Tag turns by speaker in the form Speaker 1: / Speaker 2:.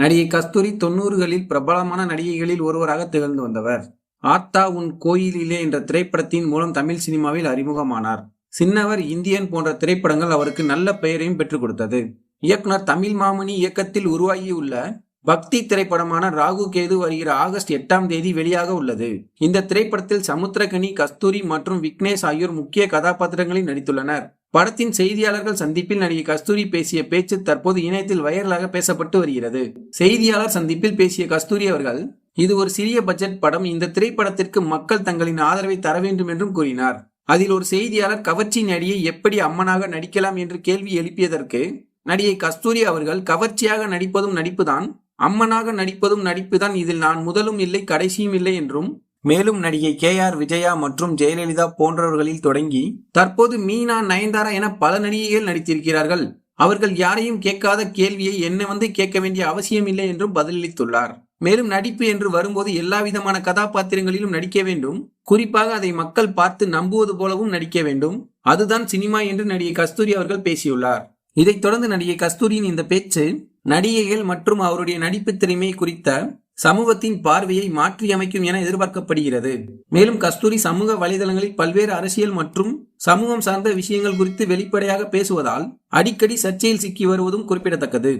Speaker 1: நடிகை கஸ்தூரி தொண்ணூறுகளில் பிரபலமான நடிகைகளில் ஒருவராக திகழ்ந்து வந்தவர். ஆத்தா உன் கோயிலிலே என்ற திரைப்படத்தின் மூலம் தமிழ் சினிமாவில் அறிமுகமானார். சின்னவர் இந்தியன் போன்ற திரைப்படங்கள் அவருக்கு நல்ல பெயரையும் பெற்றுக் கொடுத்தது. இயக்குனர் தமிழ் மாமணி இயக்கத்தில் உருவாகியுள்ள பக்தி திரைப்படமான ராகு கேது வருகிற ஆகஸ்ட் எட்டாம் தேதி வெளியாக உள்ளது. இந்த திரைப்படத்தில் சமுத்திரகனி கஸ்தூரி மற்றும் விக்னேஷ் ஆகியோர் முக்கிய கதாபாத்திரங்களில் நடித்துள்ளனர். படத்தின் செய்தியாளர்கள் சந்திப்பில் நடிகை கஸ்தூரி பேசிய பேச்சு தற்போது இணையத்தில் வைரலாக பேசப்பட்டு வருகிறது. செய்தியாளர் சந்திப்பில் பேசிய கஸ்தூரி அவர்கள் இது ஒரு சிறிய பட்ஜெட் படம் இந்த திரைப்படத்திற்கு மக்கள் தங்களின் ஆதரவை தர வேண்டும் என்றும் கூறினார். அதில் ஒரு செய்தியாளர் கவர்ச்சி நடிகை எப்படி அம்மனாக நடிக்கலாம் என்று கேள்வி எழுப்பியதற்கு நடிகை கஸ்தூரி அவர்கள் கவர்ச்சியாக நடிப்பதும் நடிப்புதான் அம்மனாக நடிப்பதும் நடிப்புதான் இதில் நான் முதலும் இல்லை கடைசியும் இல்லை என்றும் மேலும் நடிகை கே ஆர் விஜயா மற்றும் ஜெயலலிதா போன்றவர்களில் தொடங்கி தற்போது மீனா நயன்தாரா என பல நடிகைகள் நடித்திருக்கிறார்கள். அவர்கள் யாரையும் கேட்காத கேள்வியை என்ன வந்து கேட்க வேண்டிய அவசியம் இல்லை என்றும் பதிலளித்துள்ளார். மேலும் நடிப்பு என்று வரும்போது எல்லா விதமான கதாபாத்திரங்களிலும் நடிக்க வேண்டும். குறிப்பாக அதை மக்கள் பார்த்து நம்புவது போலவும் நடிக்க வேண்டும். அதுதான் சினிமா என்று நடிகை கஸ்தூரி அவர்கள் பேசியுள்ளார். இதைத் தொடர்ந்து நடிகை கஸ்தூரியின் இந்த பேச்சு நடிகைகள் மற்றும் அவருடைய நடிப்பு திறமை குறித்த சமூகத்தின் பார்வையை மாற்றியமைக்கும் என எதிர்பார்க்கப்படுகிறது. மேலும் கஸ்தூரி சமூக வலைதளங்களில் பல்வேறு அரசியல் மற்றும் சமூகம் சார்ந்த விஷயங்கள் குறித்து வெளிப்படையாக பேசுவதால் அடிக்கடி சர்ச்சையில் சிக்கி வருவதும் குறிப்பிடத்தக்கது.